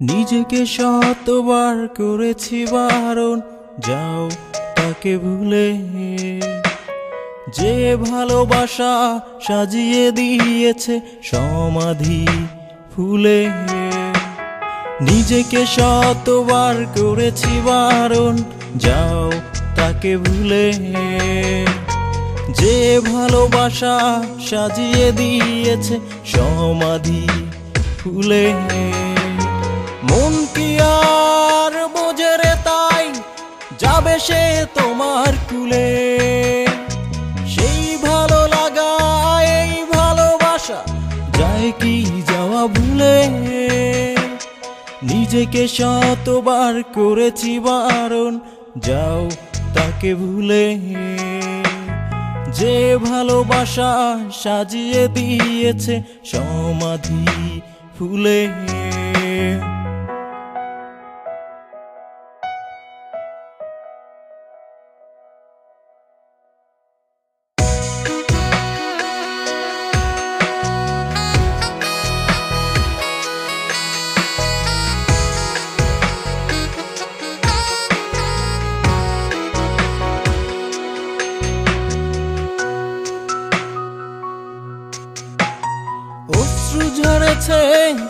নিজেকে শতবার করেছি বারণ, যাও তাকে ভুলে। যে ভালোবাসা সাজিয়ে দিয়েছে সমাধি ফুলে। নিজেকে শতবার করেছি বারণ, যাও তাকে ভুলে। যে ভালোবাসা সাজিয়ে দিয়েছে সমাধি ফুলে। মন কি আর বোঝে রে তাই? যাবে সে তোমার কুলে। সেই ভালো লাগা, এই ভালোবাসা, যায় কি যাওয়া ভুলে? নিজেকে শতবার করেছি বারণ, যাও তাকে ভুলে। যে ভালোবাসা সাজিয়ে দিয়েছে সমাধি ফুলে।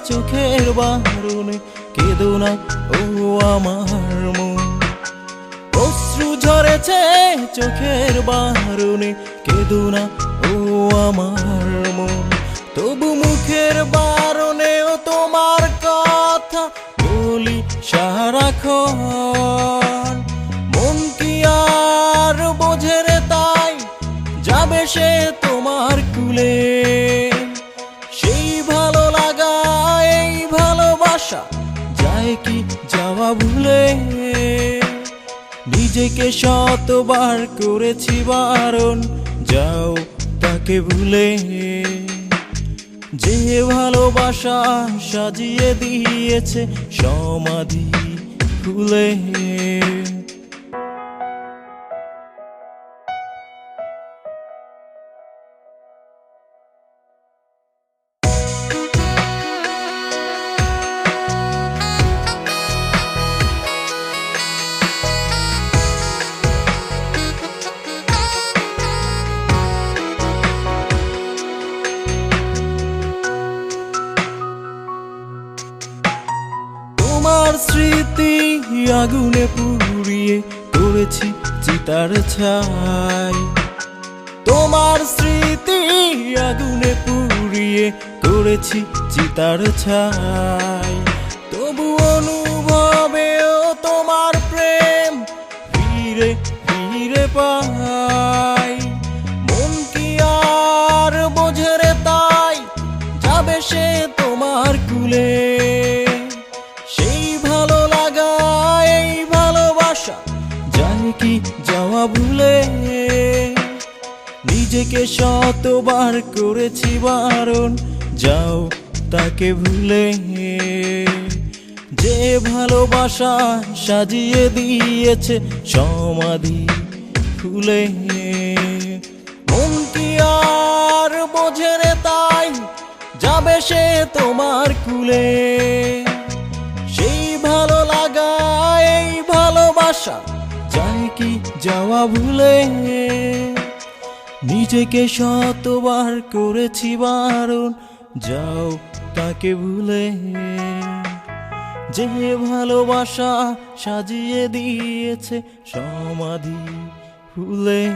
চোখের বারণে কেঁদো না, ও আমার মন। অশ্রু ঝরেছে চোখের বারণে কেঁদো না, ও আমার মন। তবু মুখের বারণেও তোমার কথা বলি সারাক্ষণ মন কি আর বোঝে রে তাই, যাবে সে তোমার কুলে। কি যাওয়া ভুলে? নিজেকে শতবার করেছি বারণ, যাও তাকে ভুলে। যে ভালোবাসা সাজিয়ে দিয়েছে সমাধি খুলে। আগুনে পুড়িয়ে করেছি চিতার ছাই। তোমার স্মৃতি আগুনে পুড়িয়ে করেছি চিতার ছাই। তবু অনুভবেও তোমার প্রেম ফিরে ফিরে পাই। মন কি আর বোঝে রে তাই? যাবে সে নিজেকে শতবার করেছি বারণ, যাও তাকে ভুলে। যে ভালোবাসা সাজিয়ে দিয়েছে সমাধি কি আর বোঝে রে তাই, যাবে সে তোমার কুলে। সেই ভালো লাগা, এই ভালোবাসা, যায় কি যাওয়া ভুলে? নিজেকে শতবার করেছি বারণ যাও তাকে ভুলে। যে ভালোবাসা সাজিয়ে দিয়েছে সমাধি ফুলে।